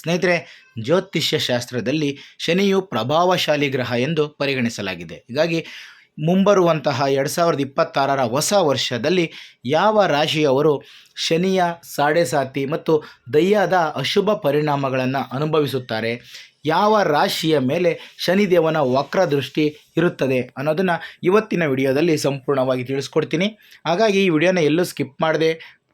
ಸ್ನೇಹಿತರೆ, ಜ್ಯೋತಿಷ್ಯ ಶಾಸ್ತ್ರದಲ್ಲಿ ಶನಿಯು ಪ್ರಭಾವಶಾಲಿ ಗ್ರಹ ಎಂದು ಪರಿಗಣಿಸಲಾಗಿದೆ. ಹೀಗಾಗಿ ಮುಂಬರುವಂತಹ ಎರಡು ಸಾವಿರದ ಇಪ್ಪತ್ತಾರರ ಹೊಸ ವರ್ಷದಲ್ಲಿ ಯಾವ ರಾಶಿಯವರು ಶನಿಯ ಸಾಡೆಸಾತಿ ಮತ್ತು ದಯ್ಯದ ಅಶುಭ ಪರಿಣಾಮಗಳನ್ನು ಅನುಭವಿಸುತ್ತಾರೆ, ಯಾವ ರಾಶಿಯ ಮೇಲೆ ಶನಿದೇವನ ವಕ್ರದೃಷ್ಟಿ ಇರುತ್ತದೆ ಅನ್ನೋದನ್ನು ಇವತ್ತಿನ ವಿಡಿಯೋದಲ್ಲಿ ಸಂಪೂರ್ಣವಾಗಿ ತಿಳಿಸ್ಕೊಡ್ತೀನಿ. ಹಾಗಾಗಿ ಈ ವಿಡಿಯೋನ ಎಲ್ಲೂ ಸ್ಕಿಪ್ ಮಾಡದೆ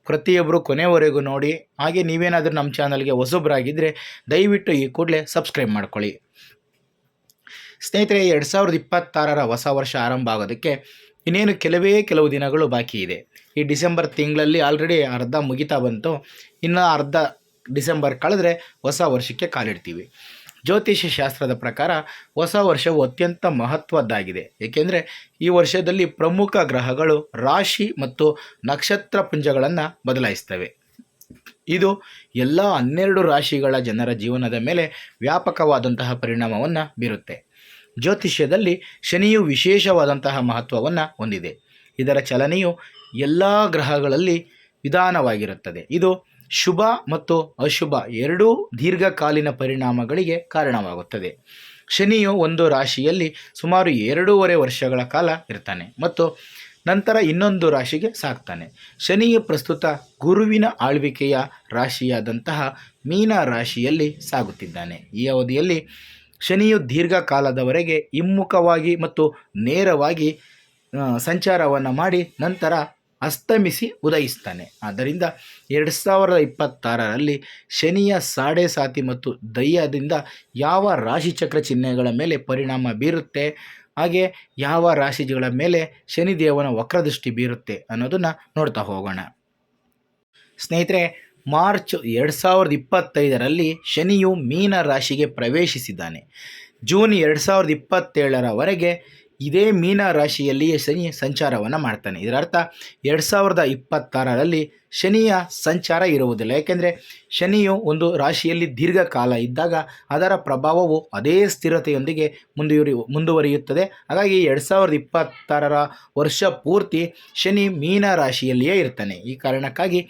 ಪ್ರತಿಯೊಬ್ಬರು ಕೊನೆವರೆಗೂ ನೋಡಿ, ಹಾಗೆ ನೀವೇನಾದರೂ ನಮ್ಮ ಚಾನಲ್ಗೆ ಹೊಸಬ್ರಾಗಿದ್ದರೆ ದಯವಿಟ್ಟು ಈ ಕೂಡಲೇ ಸಬ್ಸ್ಕ್ರೈಬ್ ಮಾಡ್ಕೊಳ್ಳಿ. ಸ್ನೇಹಿತರೆ, ಎರಡು ಸಾವಿರದ ಇಪ್ಪತ್ತಾರರ ಹೊಸ ವರ್ಷ ಆರಂಭ ಆಗೋದಕ್ಕೆ ಇನ್ನೇನು ಕೆಲವೇ ಕೆಲವು ದಿನಗಳು ಬಾಕಿ ಇದೆ. ಈ ಡಿಸೆಂಬರ್ ತಿಂಗಳಲ್ಲಿ ಆಲ್ರೆಡಿ ಅರ್ಧ ಮುಗಿತಾ ಬಂತು. ಇನ್ನು ಅರ್ಧ ಡಿಸೆಂಬರ್ ಕಳೆದ್ರೆ ಹೊಸ ವರ್ಷಕ್ಕೆ ಕಾಲಿಡ್ತೀವಿ. ಜ್ಯೋತಿಷ್ಯ ಶಾಸ್ತ್ರದ ಪ್ರಕಾರ ಹೊಸ ವರ್ಷವು ಅತ್ಯಂತ ಮಹತ್ವದ್ದಾಗಿದೆ. ಏಕೆಂದರೆ ಈ ವರ್ಷದಲ್ಲಿ ಪ್ರಮುಖ ಗ್ರಹಗಳು ರಾಶಿ ಮತ್ತು ನಕ್ಷತ್ರ ಪುಂಜಗಳನ್ನು ಬದಲಾಯಿಸ್ತವೆ ಇದು ಎಲ್ಲ ಹನ್ನೆರಡು ರಾಶಿಗಳ ಜನರ ಜೀವನದ ಮೇಲೆ ವ್ಯಾಪಕವಾದಂತಹ ಪರಿಣಾಮವನ್ನು ಬೀರುತ್ತೆ. ಜ್ಯೋತಿಷ್ಯದಲ್ಲಿ ಶನಿಯು ವಿಶೇಷವಾದಂತಹ ಮಹತ್ವವನ್ನು ಹೊಂದಿದೆ. ಇದರ ಚಲನೆಯು ಎಲ್ಲ ಗ್ರಹಗಳಲ್ಲಿ ವಿಧಾನವಾಗಿರುತ್ತದೆ ಇದು ಶುಭ ಮತ್ತು ಅಶುಭ ಎರಡೂ ದೀರ್ಘಕಾಲೀನ ಪರಿಣಾಮಗಳಿಗೆ ಕಾರಣವಾಗುತ್ತದೆ. ಶನಿಯು ಒಂದು ರಾಶಿಯಲ್ಲಿ ಸುಮಾರು ಎರಡೂವರೆ ವರ್ಷಗಳ ಕಾಲ ಇರ್ತಾನೆ ಮತ್ತು ನಂತರ ಇನ್ನೊಂದು ರಾಶಿಗೆ ಸಾಕ್ತಾನೆ. ಶನಿಯು ಪ್ರಸ್ತುತ ಗುರುವಿನ ಆಳ್ವಿಕೆಯ ರಾಶಿಯಾದಂತಹ ಮೀನ ರಾಶಿಯಲ್ಲಿ ಸಾಗುತ್ತಿದ್ದಾನೆ. ಈ ಅವಧಿಯಲ್ಲಿ ಶನಿಯು ದೀರ್ಘಕಾಲದವರೆಗೆ ಹಿಮ್ಮುಖವಾಗಿ ಮತ್ತು ನೇರವಾಗಿ ಸಂಚಾರವನ್ನು ಮಾಡಿ ನಂತರ ಅಸ್ತಮಿಸಿ ಉದಯಿಸ್ತಾನೆ. ಆದ್ದರಿಂದ ಎರಡು ಸಾವಿರದ ಇಪ್ಪತ್ತಾರರಲ್ಲಿ ಶನಿಯ ಸಾಡೆ ಸಾತಿ ಮತ್ತು ದಯ್ಯದಿಂದ ಯಾವ ರಾಶಿಚಕ್ರ ಚಿಹ್ನೆಗಳ ಮೇಲೆ ಪರಿಣಾಮ ಬೀರುತ್ತೆ? ಹಾಗೆ ಯಾವ ರಾಶಿಗಳ ಮೇಲೆ ಶನಿದೇವನ ವಕ್ರದೃಷ್ಟಿ ಬೀರುತ್ತೆ ಅನ್ನೋದನ್ನು ನೋಡ್ತಾ ಹೋಗೋಣ. ಸ್ನೇಹಿತರೆ, ಮಾರ್ಚ್ ಎರಡು ಸಾವಿರದ ಇಪ್ಪತ್ತೈದರಲ್ಲಿ ಶನಿಯು ಮೀನ ರಾಶಿಗೆ ಪ್ರವೇಶಿಸಿದ್ದಾನೆ. ಜೂನ್ ಎರಡು ಸಾವಿರದ ಇಪ್ಪತ್ತೇಳರವರೆಗೆ ಇದೇ ಮೀನ ರಾಶಿಯಲ್ಲಿಯೇ ಶನಿ ಸಂಚಾರವನ್ನು ಮಾಡ್ತಾನೆ. ಇದರ ಅರ್ಥ ಎರಡು ಸಾವಿರದ ಇಪ್ಪತ್ತಾರರಲ್ಲಿ ಶನಿಯ ಸಂಚಾರ ಇರುವುದಿಲ್ಲ. ಏಕೆಂದರೆ ಶನಿಯು ಒಂದು ರಾಶಿಯಲ್ಲಿ ದೀರ್ಘಕಾಲ ಇದ್ದಾಗ ಅದರ ಪ್ರಭಾವವು ಅದೇ ಸ್ಥಿರತೆಯೊಂದಿಗೆ ಮುಂದುವರಿ, ಮುಂದುವರಿಯುತ್ತದೆ. ಹಾಗಾಗಿ ಎರಡು ಸಾವಿರದ ಇಪ್ಪತ್ತಾರರ ವರ್ಷ ಪೂರ್ತಿ ಶನಿ ಮೀನ ರಾಶಿಯಲ್ಲಿಯೇ ಇರ್ತಾನೆ. ಈ ಕಾರಣಕ್ಕಾಗಿ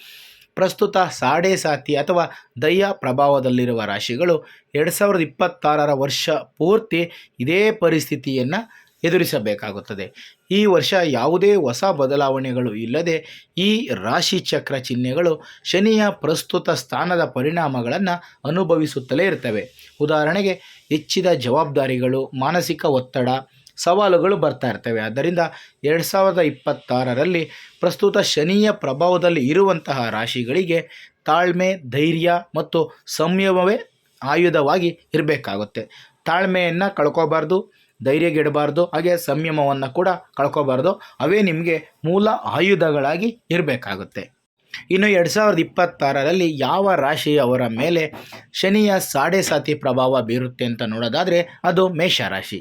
ಪ್ರಸ್ತುತ ಸಾಡೆ ಸಾತಿ ಅಥವಾ ದಯ್ಯ ಪ್ರಭಾವದಲ್ಲಿರುವ ರಾಶಿಗಳು ಎರಡು ಸಾವಿರದ ಇಪ್ಪತ್ತಾರರ ವರ್ಷ ಪೂರ್ತಿ ಇದೇ ಪರಿಸ್ಥಿತಿಯನ್ನು ಎದುರಿಸಬೇಕಾಗುತ್ತದೆ. ಈ ವರ್ಷ ಯಾವುದೇ ಹೊಸ ಬದಲಾವಣೆಗಳು ಇಲ್ಲದೆ ಈ ರಾಶಿ ಚಕ್ರ ಚಿಹ್ನೆಗಳು ಶನಿಯ ಪ್ರಸ್ತುತ ಸ್ಥಾನದ ಪರಿಣಾಮಗಳನ್ನು ಅನುಭವಿಸುತ್ತಲೇ ಇರ್ತವೆ. ಉದಾಹರಣೆಗೆ ಹೆಚ್ಚಿದ ಜವಾಬ್ದಾರಿಗಳು, ಮಾನಸಿಕ ಒತ್ತಡ, ಸವಾಲುಗಳು ಬರ್ತಾ ಇರ್ತವೆ. ಆದ್ದರಿಂದ ಎರಡು ಸಾವಿರದ ಇಪ್ಪತ್ತಾರರಲ್ಲಿ ಪ್ರಸ್ತುತ ಶನಿಯ ಪ್ರಭಾವದಲ್ಲಿ ಇರುವಂತಹ ರಾಶಿಗಳಿಗೆ ತಾಳ್ಮೆ, ಧೈರ್ಯ ಮತ್ತು ಸಂಯಮವೇ ಆಯುಧವಾಗಿ ಇರಬೇಕಾಗುತ್ತೆ. ತಾಳ್ಮೆಯನ್ನು ಕಳ್ಕೋಬಾರ್ದು. ಧೈರ್ಯಗೆಡಬಾರ್ದು, ಹಾಗೆ ಸಂಯಮವನ್ನು ಕೂಡ ಕಳ್ಕೋಬಾರ್ದು. ಅವೇ ನಿಮಗೆ ಮೂಲ ಆಯುಧಗಳಾಗಿ ಇರಬೇಕಾಗುತ್ತೆ. ಇನ್ನು ಎರಡು ಸಾವಿರದ ಇಪ್ಪತ್ತಾರರಲ್ಲಿ ಯಾವ ರಾಶಿಯವರ ಮೇಲೆ ಶನಿಯ ಸಾಡೆ ಸಾತಿ ಪ್ರಭಾವ ಬೀರುತ್ತೆ ಅಂತ ನೋಡೋದಾದರೆ ಅದು ಮೇಷರಾಶಿ.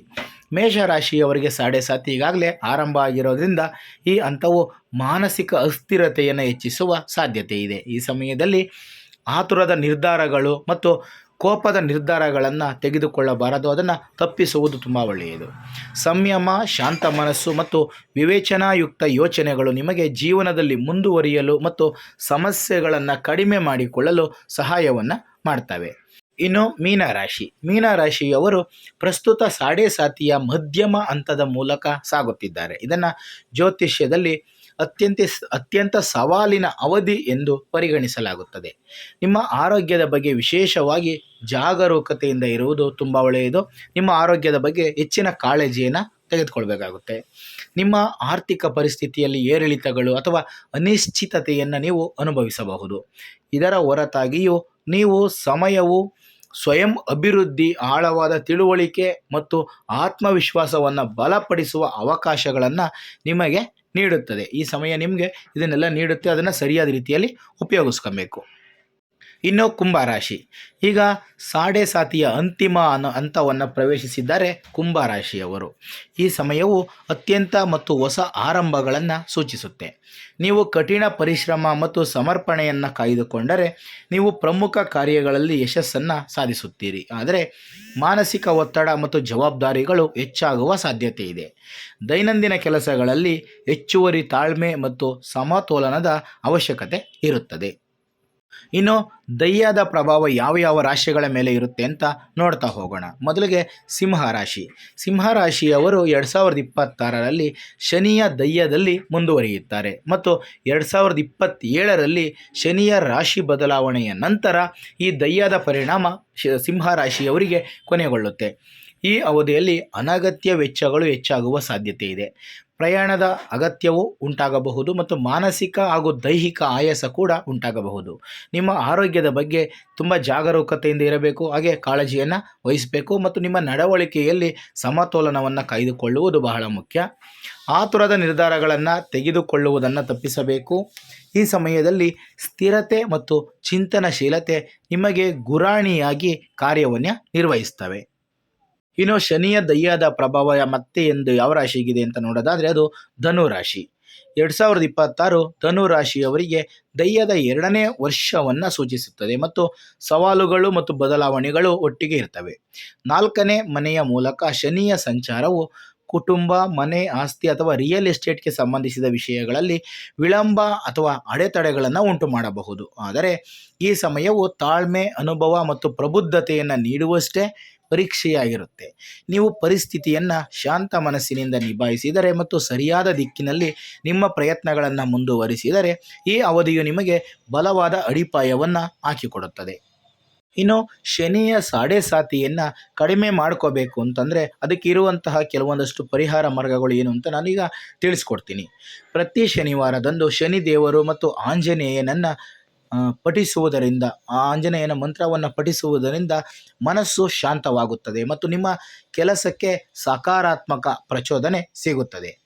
ಮೇಷರಾಶಿಯವರಿಗೆ ಸಾಡೆ ಸಾತಿ ಈಗಾಗಲೇ ಆರಂಭ ಆಗಿರೋದ್ರಿಂದ ಈ ಹಂತವು ಮಾನಸಿಕ ಅಸ್ಥಿರತೆಯನ್ನು ಹೆಚ್ಚಿಸುವ ಸಾಧ್ಯತೆ ಇದೆ. ಈ ಸಮಯದಲ್ಲಿ ಆತುರದ ನಿರ್ಧಾರಗಳು ಮತ್ತು ಕೋಪದ ನಿರ್ಧಾರಗಳನ್ನು ತೆಗೆದುಕೊಳ್ಳಬಾರದು. ಅದನ್ನು ತಪ್ಪಿಸುವುದು ತುಂಬ ಒಳ್ಳೆಯದು. ಸಂಯಮ, ಶಾಂತ ಮನಸ್ಸು ಮತ್ತು ವಿವೇಚನಾಯುಕ್ತ ಯೋಚನೆಗಳು ನಿಮಗೆ ಜೀವನದಲ್ಲಿ ಮುಂದುವರಿಯಲು ಮತ್ತು ಸಮಸ್ಯೆಗಳನ್ನು ಕಡಿಮೆ ಮಾಡಿಕೊಳ್ಳಲು ಸಹಾಯವನ್ನು ಮಾಡ್ತವೆ. ಇನ್ನು ಮೀನರಾಶಿ ಮೀನರಾಶಿಯವರು ಪ್ರಸ್ತುತ ಸಾಡೆ ಸಾತಿಯ ಮಧ್ಯಮ ಹಂತದ ಮೂಲಕ ಸಾಗುತ್ತಿದ್ದಾರೆ. ಇದನ್ನು ಜ್ಯೋತಿಷ್ಯದಲ್ಲಿ ಅತ್ಯಂತ ಅತ್ಯಂತ ಸವಾಲಿನ ಅವಧಿ ಎಂದು ಪರಿಗಣಿಸಲಾಗುತ್ತದೆ. ನಿಮ್ಮ ಆರೋಗ್ಯದ ಬಗ್ಗೆ ವಿಶೇಷವಾಗಿ ಜಾಗರೂಕತೆಯಿಂದ ಇರುವುದು ತುಂಬ ಒಳ್ಳೆಯದು. ನಿಮ್ಮ ಆರೋಗ್ಯದ ಬಗ್ಗೆ ಹೆಚ್ಚಿನ ಕಾಳಜಿಯನ್ನು ತೆಗೆದುಕೊಳ್ಬೇಕಾಗುತ್ತೆ. ನಿಮ್ಮ ಆರ್ಥಿಕ ಪರಿಸ್ಥಿತಿಯಲ್ಲಿ ಏರಿಳಿತಗಳು ಅಥವಾ ಅನಿಶ್ಚಿತತೆಯನ್ನು ನೀವು ಅನುಭವಿಸಬಹುದು. ಇದರ ಹೊರತಾಗಿಯೂ ನೀವು ಸಮಯವು ಸ್ವಯಂ ಅಭಿವೃದ್ಧಿ, ಆಳವಾದ ತಿಳುವಳಿಕೆ ಮತ್ತು ಆತ್ಮವಿಶ್ವಾಸವನ್ನು ಬಲಪಡಿಸುವ ಅವಕಾಶಗಳನ್ನು ನಿಮಗೆ ನೀಡುತ್ತದೆ. ಈ ಸಮಯ ನಿಮಗೆ ಇದನ್ನೆಲ್ಲ ನೀಡುತ್ತೆ ಅದನ್ನು ಸರಿಯಾದ ರೀತಿಯಲ್ಲಿ ಉಪಯೋಗಿಸ್ಕೊಬೇಕು. ಇನ್ನು ಕುಂಭರಾಶಿ. ಈಗ ಸಾಡೆ ಸಾತಿಯ ಅಂತಿಮ ಅನ್ನೋ ಹಂತವನ್ನು ಪ್ರವೇಶಿಸಿದ್ದಾರೆ ಕುಂಭರಾಶಿಯವರು. ಈ ಸಮಯವು ಅತ್ಯಂತ ಮತ್ತು ಹೊಸ ಆರಂಭಗಳನ್ನು ಸೂಚಿಸುತ್ತೆ. ನೀವು ಕಠಿಣ ಪರಿಶ್ರಮ ಮತ್ತು ಸಮರ್ಪಣೆಯನ್ನು ಕಾಯ್ದುಕೊಂಡರೆ ನೀವು ಪ್ರಮುಖ ಕಾರ್ಯಗಳಲ್ಲಿ ಯಶಸ್ಸನ್ನು ಸಾಧಿಸುತ್ತೀರಿ. ಆದರೆ ಮಾನಸಿಕ ಒತ್ತಡ ಮತ್ತು ಜವಾಬ್ದಾರಿಗಳು ಹೆಚ್ಚಾಗುವ ಸಾಧ್ಯತೆ ಇದೆ. ದೈನಂದಿನ ಕೆಲಸಗಳಲ್ಲಿ ಹೆಚ್ಚುವರಿ ತಾಳ್ಮೆ ಮತ್ತು ಸಮತೋಲನದ ಅವಶ್ಯಕತೆ ಇರುತ್ತದೆ. ಇನ್ನು ದಯ್ಯದ ಪ್ರಭಾವ ಯಾವ ಯಾವ ರಾಶಿಗಳ ಮೇಲೆ ಇರುತ್ತೆ ಅಂತ ನೋಡ್ತಾ ಹೋಗೋಣ. ಮೊದಲಿಗೆ ಸಿಂಹ ರಾಶಿ. ಸಿಂಹ ರಾಶಿಯವರು ಎರಡು ಸಾವಿರದ ಇಪ್ಪತ್ತಾರರಲ್ಲಿ ಶನಿಯ ದಯ್ಯದಲ್ಲಿ ಮುಂದುವರಿಯುತ್ತಾರೆ ಮತ್ತು ಎರಡು ಸಾವಿರದ ಇಪ್ಪತ್ತೇಳರಲ್ಲಿ ಶನಿಯ ರಾಶಿ ಬದಲಾವಣೆಯ ನಂತರ ಈ ದಯ್ಯದ ಪರಿಣಾಮ ಸಿಂಹ ರಾಶಿಯವರಿಗೆ ಕೊನೆಗೊಳ್ಳುತ್ತೆ. ಈ ಅವಧಿಯಲ್ಲಿ ಅನಗತ್ಯ ವೆಚ್ಚಗಳು ಹೆಚ್ಚಾಗುವ ಸಾಧ್ಯತೆ ಇದೆ. ಪ್ರಯಾಣದ ಅಗತ್ಯವು ಉಂಟಾಗಬಹುದು ಮತ್ತು ಮಾನಸಿಕ ಹಾಗೂ ದೈಹಿಕ ಆಯಾಸ ಕೂಡ ಉಂಟಾಗಬಹುದು. ನಿಮ್ಮ ಆರೋಗ್ಯದ ಬಗ್ಗೆ ತುಂಬ ಜಾಗರೂಕತೆಯಿಂದ ಇರಬೇಕು, ಹಾಗೆ ಕಾಳಜಿಯನ್ನು ವಹಿಸಬೇಕು ಮತ್ತು ನಿಮ್ಮ ನಡವಳಿಕೆಯಲ್ಲಿ ಸಮತೋಲನವನ್ನು ಕಾಯ್ದುಕೊಳ್ಳುವುದು ಬಹಳ ಮುಖ್ಯ. ಆತುರದ ನಿರ್ಧಾರಗಳನ್ನು ತೆಗೆದುಕೊಳ್ಳುವುದನ್ನು ತಪ್ಪಿಸಬೇಕು. ಈ ಸಮಯದಲ್ಲಿ ಸ್ಥಿರತೆ ಮತ್ತು ಚಿಂತನಶೀಲತೆ ನಿಮಗೆ ಗುರಾಣಿಯಾಗಿ ಕಾರ್ಯವನ್ನು ನಿರ್ವಹಿಸ್ತವೆ. ಇನ್ನು ಶನಿಯ ದಯ್ಯದ ಪ್ರಭಾವ ಮತ್ತೆ ಎಂದು ಯಾವ ರಾಶಿಗಿದೆ ಅಂತ ನೋಡೋದಾದರೆ ಅದು ಧನು ರಾಶಿ. ಎರಡು ಸಾವಿರದ ಇಪ್ಪತ್ತಾರು ಧನು ರಾಶಿಯವರಿಗೆ ದಯ್ಯದ ಎರಡನೇ ವರ್ಷವನ್ನು ಸೂಚಿಸುತ್ತದೆ ಮತ್ತು ಸವಾಲುಗಳು ಮತ್ತು ಬದಲಾವಣೆಗಳು ಒಟ್ಟಿಗೆ ಇರ್ತವೆ. ನಾಲ್ಕನೇ ಮನೆಯ ಮೂಲಕ ಶನಿಯ ಸಂಚಾರವು ಕುಟುಂಬ, ಮನೆ, ಆಸ್ತಿ ಅಥವಾ ರಿಯಲ್ ಎಸ್ಟೇಟ್ಗೆ ಸಂಬಂಧಿಸಿದ ವಿಷಯಗಳಲ್ಲಿ ವಿಳಂಬ ಅಥವಾ ಅಡೆತಡೆಗಳನ್ನು ಉಂಟು ಮಾಡಬಹುದು. ಆದರೆ ಈ ಸಮಯವು ತಾಳ್ಮೆ, ಅನುಭವ ಮತ್ತು ಪ್ರಬುದ್ಧತೆಯನ್ನು ನೀಡುವಷ್ಟೇ ಪರೀಕ್ಷೆಯಾಗಿರುತ್ತೆ. ನೀವು ಪರಿಸ್ಥಿತಿಯನ್ನು ಶಾಂತ ಮನಸ್ಸಿನಿಂದ ನಿಭಾಯಿಸಿದರೆ ಮತ್ತು ಸರಿಯಾದ ದಿಕ್ಕಿನಲ್ಲಿ ನಿಮ್ಮ ಪ್ರಯತ್ನಗಳನ್ನು ಮುಂದುವರಿಸಿದರೆ ಈ ಅವಧಿಯು ನಿಮಗೆ ಬಲವಾದ ಅಡಿಪಾಯವನ್ನು ಹಾಕಿಕೊಡುತ್ತದೆ. ಇನ್ನು ಶನಿಯ ಸಾಡೆ ಸಾತಿಯನ್ನು ಕಡಿಮೆ ಮಾಡ್ಕೋಬೇಕು ಅಂತಂದರೆ ಅದಕ್ಕೆ ಇರುವಂತಹ ಕೆಲವೊಂದಷ್ಟು ಪರಿಹಾರ ಮಾರ್ಗಗಳು ಏನು ಅಂತ ನಾನೀಗ ತಿಳಿಸ್ಕೊಡ್ತೀನಿ. ಪ್ರತಿ ಶನಿವಾರದಂದು ಶನಿ ದೇವರು ಮತ್ತು ಆಂಜನೇಯನನ್ನು ಪಠಿಸುವುದರಿಂದ, ಆ ಆಂಜನೇಯನ ಮಂತ್ರವನ್ನು ಪಠಿಸುವುದರಿಂದ ಮನಸ್ಸು ಶಾಂತವಾಗುತ್ತದೆ ಮತ್ತು ನಿಮ್ಮ ಕೆಲಸಕ್ಕೆ ಸಕಾರಾತ್ಮಕ ಪ್ರಚೋದನೆ ಸಿಗುತ್ತದೆ.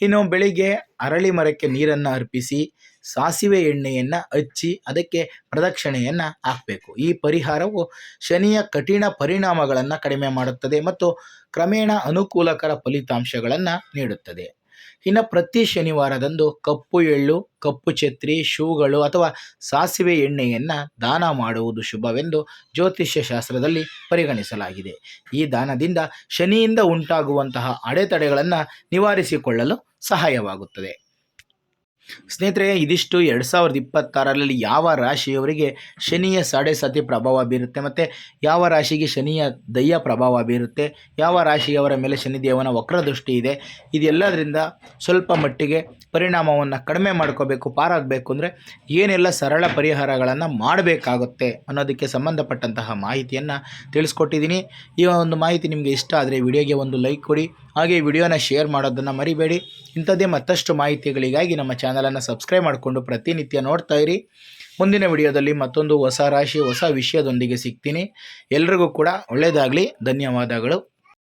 ಇನ್ನು ಬೆಳಿಗ್ಗೆ ಅರಳಿ ಮರಕ್ಕೆ ನೀರನ್ನು ಅರ್ಪಿಸಿ, ಸಾಸಿವೆ ಎಣ್ಣೆಯನ್ನು ಹಚ್ಚಿ, ಅದಕ್ಕೆ ಪ್ರದಕ್ಷಿಣೆಯನ್ನು ಹಾಕಬೇಕು. ಈ ಪರಿಹಾರವು ಶನಿಯ ಕಠಿಣ ಪರಿಣಾಮಗಳನ್ನು ಕಡಿಮೆ ಮಾಡುತ್ತದೆ ಮತ್ತು ಕ್ರಮೇಣ ಅನುಕೂಲಕರ ಫಲಿತಾಂಶಗಳನ್ನು ನೀಡುತ್ತದೆ. ಇನ್ನು ಪ್ರತಿ ಶನಿವಾರದಂದು ಕಪ್ಪು ಎಳ್ಳು, ಕಪ್ಪು ಛತ್ರಿ, ಶೂಗಳು ಅಥವಾ ಸಾಸಿವೆ ಎಣ್ಣೆಯನ್ನು ದಾನ ಮಾಡುವುದು ಶುಭವೆಂದು ಜ್ಯೋತಿಷ್ಯ ಶಾಸ್ತ್ರದಲ್ಲಿ ಪರಿಗಣಿಸಲಾಗಿದೆ. ಈ ದಾನದಿಂದ ಶನಿಯಿಂದ ಉಂಟಾಗುವಂತಹ ಅಡೆತಡೆಗಳನ್ನು ನಿವಾರಿಸಿಕೊಳ್ಳಲು ಸಹಾಯವಾಗುತ್ತದೆ. ಸ್ನೇಹಿತರೆ, ಇದಿಷ್ಟು ಎರಡು ಸಾವಿರದ ಇಪ್ಪತ್ತಾರರಲ್ಲಿ ಯಾವ ರಾಶಿಯವರಿಗೆ ಶನಿಯ ಸಾಡೆ ಸತಿ ಪ್ರಭಾವ ಬೀರುತ್ತೆ ಮತ್ತು ಯಾವ ರಾಶಿಗೆ ಶನಿಯ ದಯ್ಯ ಪ್ರಭಾವ ಬೀರುತ್ತೆ, ಯಾವ ರಾಶಿಯವರ ಮೇಲೆ ಶನಿದೇವನ ವಕ್ರದೃಷ್ಟಿ ಇದೆ, ಇದೆಲ್ಲದರಿಂದ ಸ್ವಲ್ಪ ಮಟ್ಟಿಗೆ ಪರಿಣಾಮವನ್ನು ಕಡಿಮೆ ಮಾಡ್ಕೋಬೇಕು, ಪಾರಾಗಬೇಕು ಅಂದರೆ ಏನೆಲ್ಲ ಸರಳ ಪರಿಹಾರಗಳನ್ನು ಮಾಡಬೇಕಾಗುತ್ತೆ ಅನ್ನೋದಕ್ಕೆ ಸಂಬಂಧಪಟ್ಟಂತಹ ಮಾಹಿತಿಯನ್ನು ತಿಳಿಸ್ಕೊಟ್ಟಿದ್ದೀನಿ. ಈ ಒಂದು ಮಾಹಿತಿ ನಿಮಗೆ ಇಷ್ಟ ಆದರೆ ವಿಡಿಯೋಗೆ ಒಂದು ಲೈಕ್ ಕೊಡಿ, ಹಾಗೆ ವಿಡಿಯೋನ ಶೇರ್ ಮಾಡೋದನ್ನು ಮರಿಬೇಡಿ. ಇಂಥದ್ದೇ ಮತ್ತಷ್ಟು ಮಾಹಿತಿಗಳಿಗಾಗಿ ನಮ್ಮ ಚಾನಲನ್ನು ಸಬ್ಸ್ಕ್ರೈಬ್ ಮಾಡಿಕೊಂಡು ಪ್ರತಿನಿತ್ಯ ನೋಡ್ತಾ ಇರಿ. ಮುಂದಿನ ವಿಡಿಯೋದಲ್ಲಿ ಮತ್ತೊಂದು ಹೊಸ ರಾಶಿ, ಹೊಸ ವಿಷಯದೊಂದಿಗೆ ಸಿಗ್ತೀನಿ. ಎಲ್ರಿಗೂ ಕೂಡ ಒಳ್ಳೆಯದಾಗಲಿ. ಧನ್ಯವಾದಗಳು.